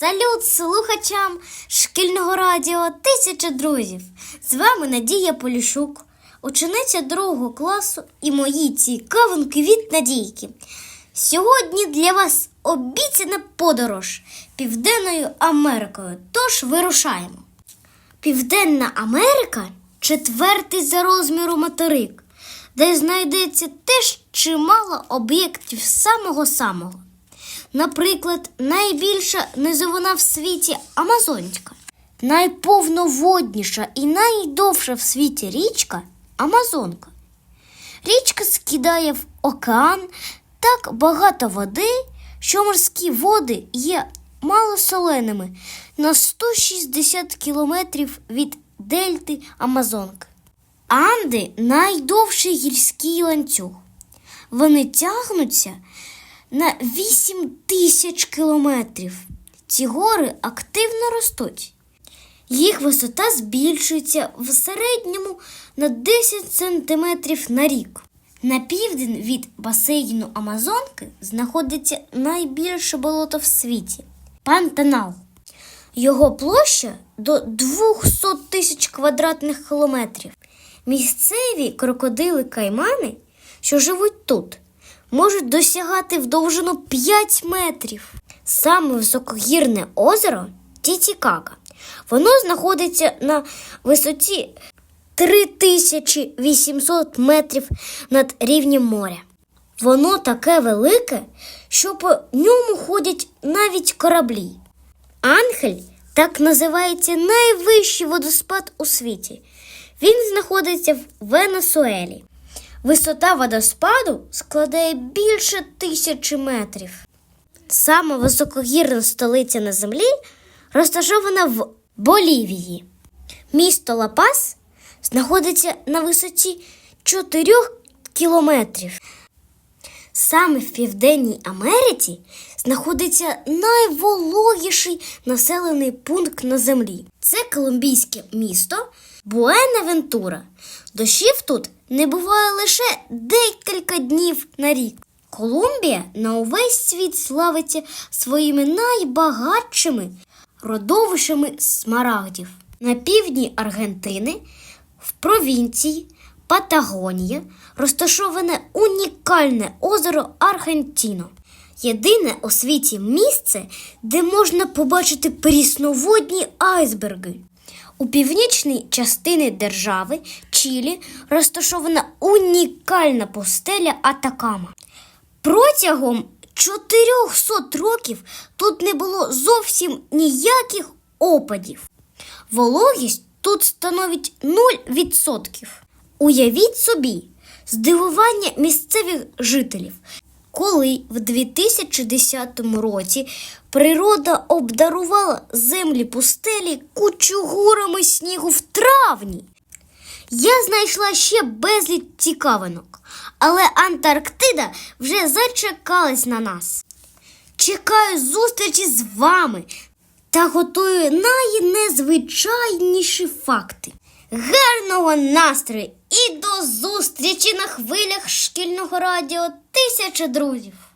Салют слухачам шкільного радіо Тисяча друзів. З вами Надія Полішук, учениця другого класу і мої цікавинки від Надійки. Сьогодні для вас обіцяна подорож Південною Америкою. Тож вирушаємо. Південна Америка четвертий за розміру материк, де знайдеться теж чимало об'єктів самого-самого. Наприклад, найбільша низовина в світі Амазонська, найповноводніша і найдовша в світі річка Амазонка. Річка скидає в океан так багато води, що морські води є малосоленими на 160 кілометрів від дельти Амазонки. Анди найдовший гірський ланцюг. Вони тягнуться на 8 тисяч кілометрів. Ці гори активно ростуть. Їх висота збільшується в середньому на 10 сантиметрів на рік. На південь від басейну Амазонки знаходиться найбільше болото в світі Пантанал. Його площа до 200 тисяч квадратних кілометрів. Місцеві крокодили каймани, що живуть тут, можуть досягати в довжину 5 метрів. Саме високогірне озеро Тітікака. Воно знаходиться на висоті 3800 метрів над рівнем моря. Воно таке велике, що по ньому ходять навіть кораблі. Ангель так називається найвищий водоспад у світі. Він знаходиться в Венесуелі. Висота водоспаду складає більше тисячі метрів. Сама високогірна столиця на землі розташована в Болівії. Місто Лапас знаходиться на висоті 4 кілометрів. Саме в Південній Америці знаходиться найвологіший населений пункт на землі. Це колумбійське місто Буенавентура. Дощів тут не буває лише декілька днів на рік. Колумбія на увесь світ славиться своїми найбагатшими родовищами смарагдів. На півдні Аргентини, в провінції Патагонія, розташоване унікальне озеро Аргентіно. Єдине у світі місце, де можна побачити прісноводні айсберги. У північній частині держави Чилі розташована унікальна пустеля Атакама. Протягом 400 років тут не було зовсім ніяких опадів. Вологість тут становить 0%. Уявіть собі здивування місцевих жителів, коли в 2010 році природа обдарувала землі пустелі кучугурами снігу в травні. Я знайшла ще безліч цікавинок, але Антарктида вже зачекалась на нас. Чекаю зустрічі з вами та готую найнезвичайніші факти. Гарного настрою зустрічі на хвилях шкільного радіо Тисяча друзів!